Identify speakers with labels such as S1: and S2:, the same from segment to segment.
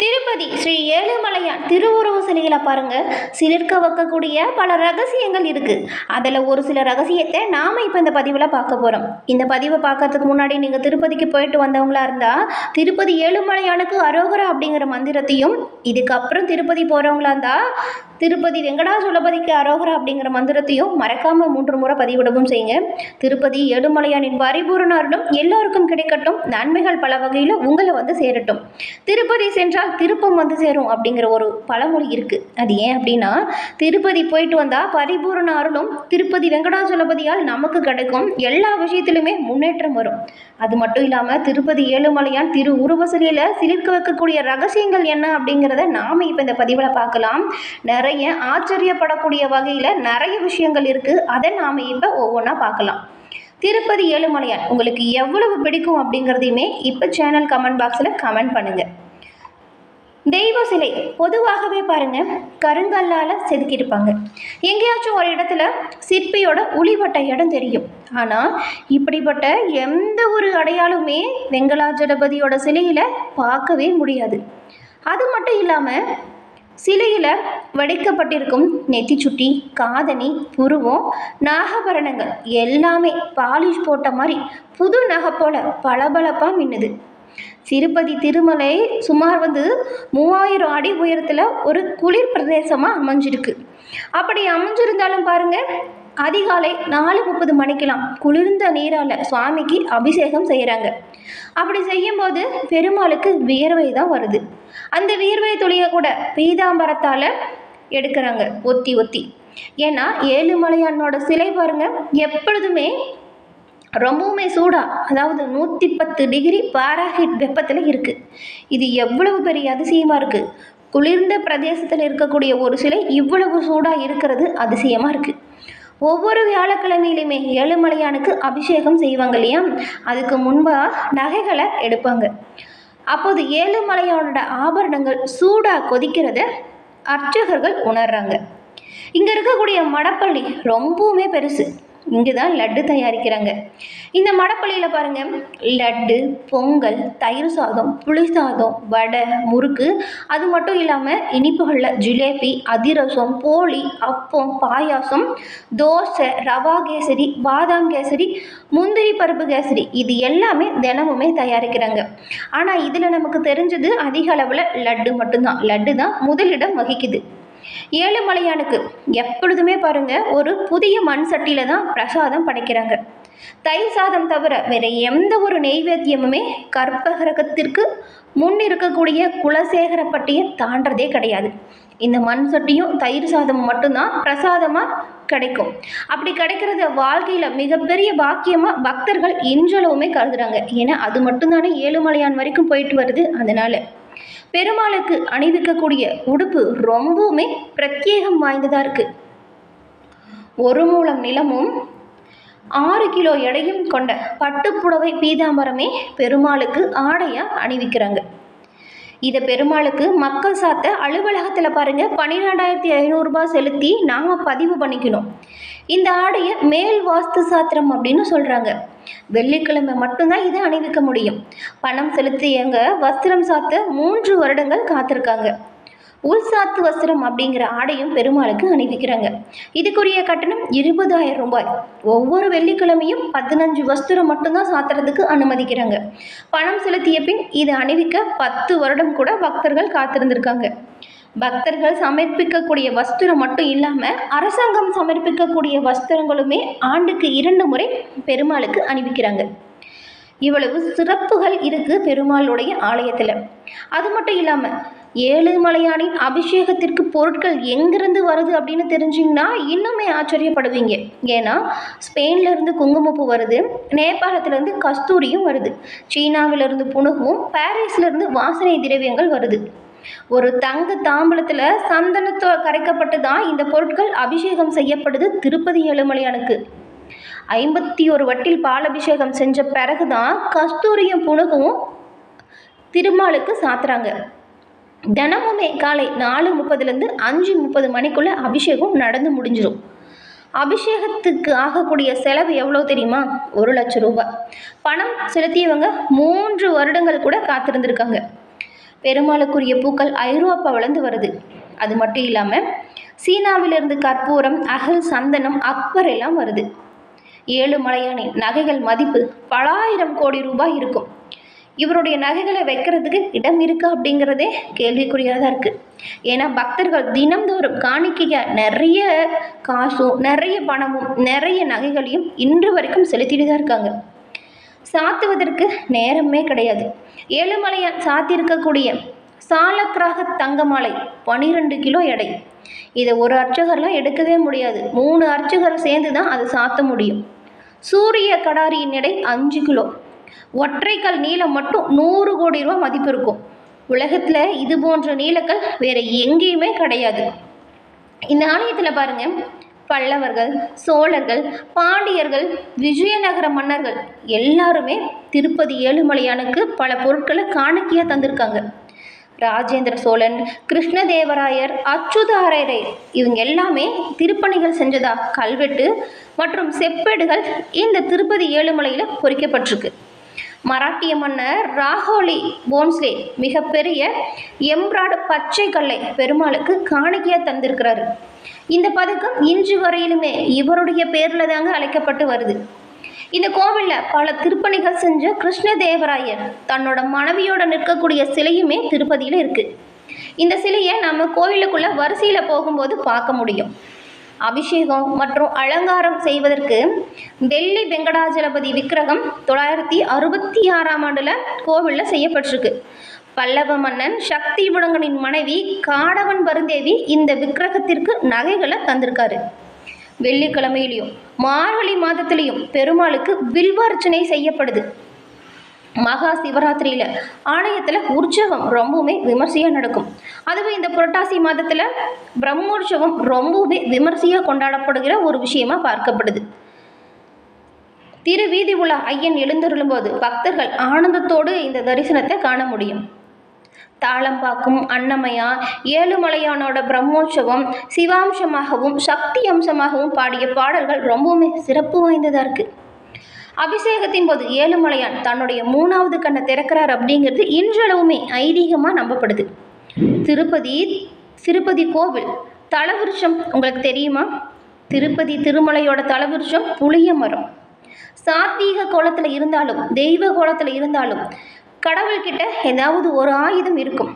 S1: திருப்பதி ஸ்ரீ ஏழுமலையான் திருவுருவ சிலைகளை பாருங்கள் சிலிர்க்க வைக்கக்கூடிய பல ரகசியங்கள் இருக்குது அதில் ஒரு சில ரகசியத்தை நாம இப்போ இந்த பதிவில் பார்க்க போகிறோம் இந்த பதிவை பார்க்கறதுக்கு முன்னாடி நீங்கள் திருப்பதிக்கு போயிட்டு வந்தவங்களா இருந்தால் திருப்பதி ஏழுமலையானுக்கு அரோகரா அப்படிங்கிற மந்திரத்தையும் இதுக்கப்புறம் திருப்பதி போகிறவங்களா இருந்தால் திருப்பதி வெங்கடாசலபதிக்கு அரோகரா அப்படிங்கிற மந்திரத்தையும் மறக்காமல் மூன்று முறை பதிவிடவும் செய்யுங்க. திருப்பதி ஏழுமலையானின் பரிபூரண அருளும் எல்லோருக்கும் கிடைக்கட்டும். நன்மைகள் பல வகையில் உங்களை வந்து சேரட்டும். திருப்பதி சென்றால் திருப்பம் வந்து சேரும் அப்படிங்கிற ஒரு பழமொழி இருக்குது அது ஏன் அப்படின்னா திருப்பதி போயிட்டு வந்தால் பரிபூரண அருளும் திருப்பதி வெங்கடாச்சலபதியால் நமக்கு கிடைக்கும் எல்லா விஷயத்திலுமே முன்னேற்றம் வரும். அது மட்டும் இல்லாமல் திருப்பதி ஏழுமலையான் திரு உருவசிலையில் சிலிர்க்க வைக்கக்கூடிய ரகசியங்கள் என்ன அப்படிங்கிறத நாம் இப்போ இந்த பதிவில் பார்க்கலாம். நிறைய ஆச்சரியப்படக்கூடிய வகையில் நிறைய விஷயங்கள் இருக்குது அதை நாம் இப்போ ஒவ்வொன்றா பார்க்கலாம். திருப்பதி ஏழுமலையான் உங்களுக்கு எவ்வளவு பிடிக்கும் அப்படிங்கிறதையுமே இப்போ சேனல் கமெண்ட் பாக்ஸில் கமெண்ட் பண்ணுங்கள் தெய்வ சிலை. பொதுவாகவே பாருங்க கருங்கல்லால் செதுக்கியிருப்பாங்க. எங்கேயாச்சும் ஒரு இடத்துல சிற்பியோட உளிப்பட்ட இடம் தெரியும். ஆனால் இப்படிப்பட்ட எந்த ஒரு அடையாளமே வெங்கலாஜலபதியோட சிலையில் பார்க்கவே முடியாது. அது மட்டும் இல்லாமல் சிலையில் வடிக்கப்பட்டிருக்கும் நெத்திச்சுட்டி காதணி புருவம் நாகபரணங்கள் எல்லாமே பாலிஷ் போட்ட மாதிரி புது நகை போல பளபளப்பாக மின்னுது. திருப்பதி திருமலை சுமார் வந்து மூவாயிரம் அடி உயரத்தில் ஒரு குளிர் பிரதேசமாக அமைஞ்சிருக்கு. அப்படி அமைஞ்சிருந்தாலும் பாருங்கள் அதிகாலை நாலு முப்பது மணிக்கெல்லாம் குளிர்ந்த நீரால் சுவாமிக்கு அபிஷேகம் செய்கிறாங்க அப்படி செய்யும்போது பெருமாளுக்கு வியர்வை தான் வருது. அந்த வியர்வை துளியை கூட பீதாம்பரத்தால் எடுக்கிறாங்க ஒத்தி ஒத்தி. ஏன்னா ஏழுமலையானோட சிலை பாருங்க எப்பொழுதுமே ரொம்பவுமே சூடாக அதாவது நூற்றி பத்து டிகிரி பாராஹிட் வெப்பத்தில் இருக்குது இது எவ்வளவு பெரிய அதிசயமாக இருக்குது குளிர்ந்த பிரதேசத்தில் இருக்கக்கூடிய ஒரு சிலை இவ்வளவு சூடாக இருக்கிறது அதிசயமாக இருக்குது ஒவ்வொரு வியாழக்கிழமையிலுமே ஏழுமலையானுக்கு அபிஷேகம் செய்வாங்க இல்லையா? அதுக்கு முன்பாக நகைகளை எடுப்பாங்க. அப்போது ஏழுமலையானோட ஆபரணங்கள் சூடாக கொதிக்கிறத அர்ச்சகர்கள் உணர்றாங்க. இங்கே இருக்கக்கூடிய மடப்பள்ளி ரொம்பவுமே பெருசு. இங்கே தான் லட்டு தயாரிக்கிறாங்க. இந்த மடப்பள்ளியில் பாருங்கள் லட்டு பொங்கல் தயிர் சாதம் புளி சாதம் வடை முறுக்கு அது மட்டும் இல்லாமல் இனிப்புகளில் ஜிலேபி அதிரசம் போளி அப்பம் பாயாசம் தோசை ரவா கேசரி பாதாம் கேசரி முந்திரி பருப்பு கேசரி இது எல்லாமே தினமுமே தயாரிக்கிறாங்க. ஆனால் இதில் நமக்கு தெரிஞ்சது அதிக அளவில் லட்டு மட்டும்தான். லட்டு தான் முதலிடம் வகிக்குது. ஏழுமலையானுக்கு எப்பொழுதுமே பாருங்க ஒரு புதிய மண் சட்டியில தான் பிரசாதம் படைக்கிறாங்க. தயிர் சாதம் தவிர வேற எந்த ஒரு நெய்வேத்தியமுமே கற்பகிரகத்திற்கு முன் இருக்கக்கூடிய குலசேகரப்பட்டியை தாண்டதே கிடையாது. இந்த மண் சட்டியும் தயிர் சாதமும் மட்டும்தான் பிரசாதமாக கிடைக்கும். அப்படி கிடைக்கிறத வாழ்க்கையில் மிகப்பெரிய பாக்கியமாக பக்தர்கள் இன்றளவுமே கருதுறாங்க. ஏன்னா அது மட்டும்தானே ஏழுமலையான் வரைக்கும் போயிட்டு வருது. அதனால பெருமாளுக்கு அணிவிக்கக்கூடிய உடுப்பு ரொம்பவுமே பிரத்யேகம் வாய்ந்ததாக இருக்குது ஒரு மூலம் நிலமும் ஆறு கிலோ எடையும் கொண்ட பட்டுப்புடவை பீதாம்பரமே பெருமாளுக்கு ஆடையாக அணிவிக்கிறாங்க. இதை பெருமாளுக்கு மக்கள் சாத்த அலுவலகத்தில் பாருங்கள் பன்னிரெண்டாயிரத்தி ஐநூறுரூபா செலுத்தி நாம் பதிவு பண்ணிக்கணும். இந்த ஆடையை மேல் வாஸ்து சாத்திரம் அப்படின்னு சொல்கிறாங்க வெள்ளிக்கிழமை மட்டும்தான் இதை அணிவிக்க முடியும். பணம் செலுத்தியவங்க வஸ்திரம் சாத்த மூன்று வருடங்கள் காத்திருக்காங்க. உள் சாத்து வஸ்திரம் அப்படிங்கிற ஆடையும் பெருமாளுக்கு அணிவிக்கிறாங்க. இதுக்குரிய கட்டணம் இருபதாயிரம் ரூபாய். ஒவ்வொரு வெள்ளிக்கிழமையும் பதினஞ்சு வஸ்திரம் மட்டும்தான் சாத்துறதுக்கு அனுமதிக்கிறாங்க. பணம் செலுத்திய பின் இதை அணிவிக்க பத்து வருடம் கூட பக்தர்கள் காத்திருந்திருக்காங்க. பக்தர்கள் சமர்ப்பிக்கக்கூடிய வஸ்திரம் மட்டும் இல்லாமல் அரசாங்கம் சமர்ப்பிக்கக்கூடிய வஸ்திரங்களுமே ஆண்டுக்கு இரண்டு முறை பெருமாளுக்கு அணிவிக்கிறாங்க. இவ்வளவு சிறப்புகள் இருக்குது பெருமாளுடைய ஆலயத்தில். அது மட்டும் இல்லாமல் ஏழுமலையானின் அபிஷேகத்திற்கு பொருட்கள் எங்கிருந்து வருது அப்படின்னு தெரிஞ்சிங்கன்னா இன்னுமே ஆச்சரியப்படுவீங்க. ஏன்னா ஸ்பெயின்லேருந்து குங்குமப்பூ வருது நேபாளத்துலேருந்து கஸ்தூரியும் வருது சீனாவிலிருந்து புணுகும் பாரிஸ்லேருந்து வாசனை திரவியங்கள் வருது. ஒரு தங்க தாம்பலத்தில் சந்தனத்தோ கரைக்கப்பட்டு தான் இந்த பொருட்கள் அபிஷேகம் செய்யப்படுது திருப்பதி ஏழுமலையானுக்கு. ஐம்பத்தி ஒரு வட்டில் பால் அபிஷேகம் செஞ்ச பிறகு தான் கஸ்தூரியும் புனகும் திருமாலுக்கு சாத்துறாங்க. தினமுமே காலை நாலு முப்பதுலேருந்து அஞ்சு முப்பது மணிக்குள்ளே அபிஷேகம் நடந்து முடிஞ்சிடும் அபிஷேகத்துக்கு ஆகக்கூடிய செலவு எவ்வளோ தெரியுமா? ஒரு லட்சம் ரூபாய் பணம் செலுத்தியவங்க மூன்று வருடங்கள் கூட காத்திருந்திருக்காங்க. பெருமாளுக்குரிய பூக்கள் ஐரோப்பாவிலேருந்து வருது. அது மட்டும் இல்லாமல் சீனாவிலிருந்து கற்பூரம் அகல் சந்தனம் அக்பர் எல்லாம் வருது. ஏழுமலையானின் நகைகள் மதிப்பு பலாயிரம் கோடி ரூபாய் இருக்கும். இவருடைய நகைகளை வைக்கிறதுக்கு இடம் இருக்கா அப்படிங்கிறதே கேள்விக்குறியாக தான் இருக்குது ஏன்னா பக்தர்கள் தினம்தோறும் காணிக்கைய நிறைய காசும் நிறைய பணமும் நிறைய நகைகளையும் இன்று வரைக்கும் செலுத்திட்டு தான் இருக்காங்க. சாத்துவதற்கு நேரமே கிடையாது. ஏழுமலையான் சாத்தியிருக்கக்கூடிய சாலக்கிராக தங்க பனிரெண்டு கிலோ எடை. இதை ஒரு அர்ச்சகர்லாம் எடுக்கவே முடியாது. மூணு அர்ச்சகர் சேர்ந்து தான் அதை சாத்த முடியும். சூரிய கடாரியின் எடை அஞ்சு கிலோ. ஒற்றைக்கல் நீளம் மட்டும் நூறு கோடி ரூபா மதிப்பு இருக்கும். உலகத்தில் இது போன்ற நீலக்கல் வேறு எங்கேயுமே கிடையாது. இந்த ஆலயத்தில் பாருங்கள் பல்லவர்கள் சோழர்கள் பாண்டியர்கள் விஜயநகர மன்னர்கள் எல்லாருமே திருப்பதி ஏழுமலையானுக்கு பல பொருட்களை காணிக்கையாக தந்திருக்காங்க. ராஜேந்திர சோழன் கிருஷ்ணதேவராயர் அச்சுதாரரை இவங்க எல்லாமே திருப்பணிகள் செஞ்சதா கல்வெட்டு மற்றும் செப்பேடுகள் இந்த திருப்பதி ஏழுமலையில் பொறிக்கப்பட்டிருக்கு. மராட்டிய மன்னர் ராகோலி போன்ஸ்லே மிகப்பெரிய எம்ப்ராய்டு பச்சை கல்லை பெருமாளுக்கு காணிக்கையாக தந்திருக்கிறாரு. இந்த பதக்கம் இன்று வரையிலுமே இவருடைய பேரில் தாங்க அழைக்கப்பட்டு வருது. இந்த கோவிலில் பல திருப்பணிகள் செஞ்ச கிருஷ்ணதேவராயர் தன்னோட மனைவியோட நிற்கக்கூடிய சிலையுமே திருப்பதியில் இருக்குது இந்த சிலையை நம்ம கோவிலுக்குள்ளே வரிசையில் போகும்போது பார்க்க முடியும். அபிஷேகம் மற்றும் அலங்காரம் செய்வதற்கு டெல்லி வெங்கடாஜலபதி விக்கிரகம் தொள்ளாயிரத்தி அறுபத்தி ஆறாம் ஆண்டில் கோவிலில் செய்யப்பட்டிருக்கு. பல்லவ மன்னன் சக்தி விடங்கனின் மனைவி காடவன் பருந்தேவி இந்த விக்கிரகத்திற்கு நகைகளை தந்திருக்காரு. வெள்ளிக்கிழமையிலையும் மார்கழி மாதத்திலையும் பெருமாளுக்கு வில்வார்ச்சனை செய்யப்படுது. மகா சிவராத்திரியில் ஆலயத்தில் உற்சவம் ரொம்பவுமே விமர்சையாக நடக்கும். அதுவே இந்த புரட்டாசி மாதத்தில் பிரம்மோற்சவம் ரொம்பவுமே விமர்சையாக கொண்டாடப்படுகிற ஒரு விஷயமா பார்க்கப்படுது. திருவீதி உலா ஐயன் எழுந்தருளும்போது பக்தர்கள் ஆனந்தத்தோடு இந்த தரிசனத்தை காண முடியும். தாளம்பாக்கும் அன்னமயா ஏழுமலையானோட பிரம்மோற்சவம் சிவாம்சமாகவும் சக்தி அம்சமாகவும் பாடிய பாடல்கள் ரொம்பவுமே சிறப்பு வாய்ந்ததாக இருக்குது அபிஷேகத்தின் போது ஏழுமலையான் தன்னுடைய மூணாவது கண்ணை திறக்கிறார் அப்படிங்கிறது இன்றளவுமே ஐதீகமாக நம்பப்படுது. திருப்பதி திருப்பதி கோவில் தலவிருஷம் உங்களுக்கு தெரியுமா? திருப்பதி திருமலையோட தலவிருஷம் புளிய மரம். சாத்வீக கோலத்தில் இருந்தாலும் தெய்வ கோலத்தில் இருந்தாலும் கடவுள்கிட்ட ஏதாவது ஒரு ஆயுதம் இருக்கும்.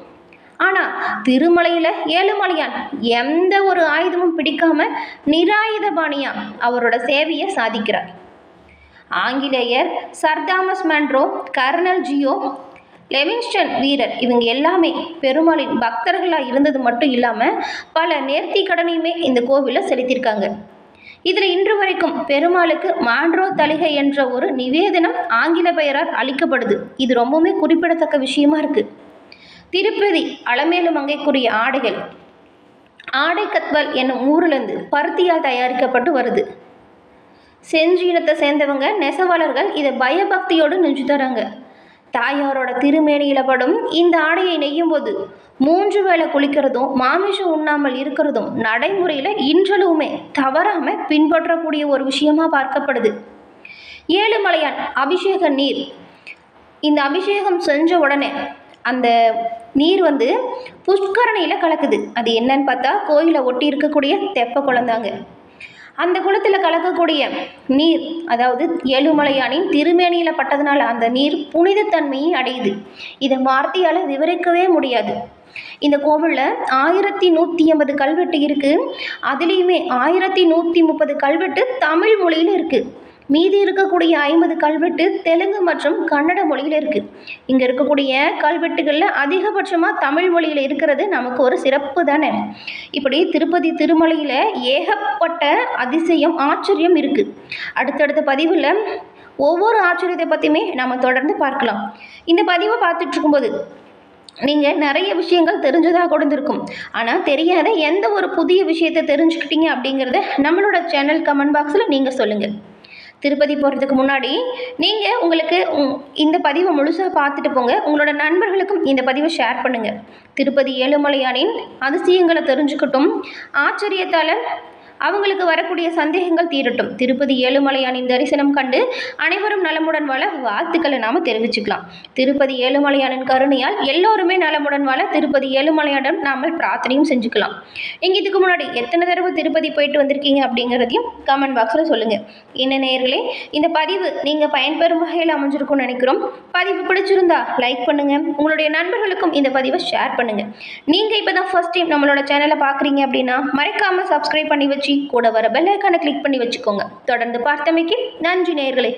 S1: ஆனால் திருமலையில் ஏழுமலையான் எந்த ஒரு ஆயுதமும் பிடிக்காம நிராயுதபாணியா அவரோட சேவையை சாதிக்கிறார். ஆங்கிலேயர் சர் தாமஸ் மேண்ட்ரோ கர்னல் ஜியோ லெவிங்ஸ்டன் வீரர் இவங்க எல்லாமே பெருமாளின் பக்தர்களாக இருந்தது மட்டும் இல்லாமல் பல நேர்த்தி கடனையுமே இந்த கோவிலில் செலுத்தியிருக்காங்க. இதில் இன்று வரைக்கும் பெருமாளுக்கு மாண்ட்ரோ தலிகை என்ற ஒரு நிவேதனம் ஆங்கில பெயரால் அளிக்கப்படுது. இது ரொம்பவுமே குறிப்பிடத்தக்க விஷயமா இருக்குது திருப்பதி அலமேலு மங்கைக்குரிய ஆடைகள். ஆடை கத்வல் என்னும் ஊரிலிருந்து பருத்தியால் தயாரிக்கப்பட்டு வருது. செஞ்சு இனத்தை சேர்ந்தவங்க நெசவாளர்கள் இதை பயபக்தியோடு நெஞ்சு தராங்க தாயாரோட திருமேனியில் படும் இந்த ஆடையை நெய்யும் போது மூன்று வேளை குளிக்கிறதும் மாமிஷம் உண்ணாமல் இருக்கிறதும் நடைமுறையில் இன்றளவுமே தவறாமல் பின்பற்றக்கூடிய ஒரு விஷயமா பார்க்கப்படுது. ஏழுமலையான் அபிஷேக நீர். இந்த அபிஷேகம் செஞ்ச உடனே அந்த நீர் வந்து புஷ்கரணியில் கலக்குது. அது என்னன்னு பார்த்தா கோயிலை ஒட்டி இருக்கக்கூடிய தெப்ப குளந்தாங்க அந்த குளத்தில் கலக்கக்கூடிய நீர் அதாவது ஏழுமலையானின் திருமேனியில் பட்டதுனால அந்த நீர் புனிதத்தன்மையை அடையுது. இதை வார்த்தையால் விவரிக்கவே முடியாது. இந்த கோவிலில் ஆயிரத்தி நூற்றி எண்பது கல்வெட்டு இருக்குது அதுலேயுமே ஆயிரத்தி நூற்றி முப்பது கல்வெட்டு தமிழ் மொழியில் இருக்குது மீதி இருக்கக்கூடிய ஐம்பது கல்வெட்டு தெலுங்கு மற்றும் கன்னட மொழியில் இருக்குது இங்கே இருக்கக்கூடிய கல்வெட்டுகளில் அதிகபட்சமாக தமிழ் மொழியில் இருக்கிறது நமக்கு ஒரு சிறப்பு தானே? இப்படி திருப்பதி திருமலையில் ஏகப்பட்ட அதிசயம் ஆச்சரியம் இருக்குது அடுத்தடுத்த பதிவில் ஒவ்வொரு ஆச்சரியத்தை பற்றியுமே நம்ம தொடர்ந்து பார்க்கலாம். இந்த பதிவை பார்த்துட்டு இருக்கும்போது நீங்கள் நிறைய விஷயங்கள் தெரிஞ்சதாக கூட இருந்திருக்கும் ஆனால் தெரியாத எந்த ஒரு புதிய விஷயத்தை தெரிஞ்சுக்கிட்டீங்க அப்படிங்கிறத நம்மளோட சேனல் கமெண்ட் பாக்ஸில் நீங்கள் சொல்லுங்கள் திருப்பதி போகிறதுக்கு முன்னாடி நீங்கள் உங்களுக்கு இந்த பதிவை முழுசாக பார்த்துட்டு போங்க. உங்களோட நண்பர்களுக்கும் இந்த பதிவை ஷேர் பண்ணுங்கள் திருப்பதி ஏழுமலையானின் அதிசயங்களை தெரிஞ்சுக்கட்டும். ஆச்சரியத்தால் அவங்களுக்கு வரக்கூடிய சந்தேகங்கள் தீரட்டும். திருப்பதி ஏழுமலையானின் தரிசனம் கண்டு அனைவரும் நலமுடன் வாழ வாழ்த்துக்களை நாம் தெரிவிச்சுக்கலாம். திருப்பதி ஏழுமலையானின் கருணையால் எல்லோருமே நலமுடன் வாழ திருப்பதி ஏழுமலையானிடம் நாம பிரார்த்தனையும் செஞ்சுக்கலாம். நீங்கள் இதுக்கு முன்னாடி எத்தனை தடவை திருப்பதி போயிட்டு வந்திருக்கீங்க அப்படிங்கிறதையும் கமெண்ட் பாக்ஸில் சொல்லுங்கள் என்ன நேர்களே இந்த பதிவு நீங்கள் பயன்பெறும் வகையில் அமைஞ்சிருக்கும்னு நினைக்கிறோம். பதிவு பிடிச்சிருந்தா லைக் பண்ணுங்கள் உங்களுடைய நண்பர்களுக்கும் இந்த பதிவை ஷேர் பண்ணுங்கள் நீங்கள் இப்போ தான் ஃபஸ்ட் டைம் நம்மளோட சேனலை பார்க்குறீங்க அப்படின்னா மறக்காமல் சப்ஸ்கிரைப் பண்ணி வச்சு கூட வர பெல் ஐக்கானை கிளிக் பண்ணி வச்சுக்கோங்க. தொடர்ந்து பார்த்தமைக்கு நன்றி நேயர்களே.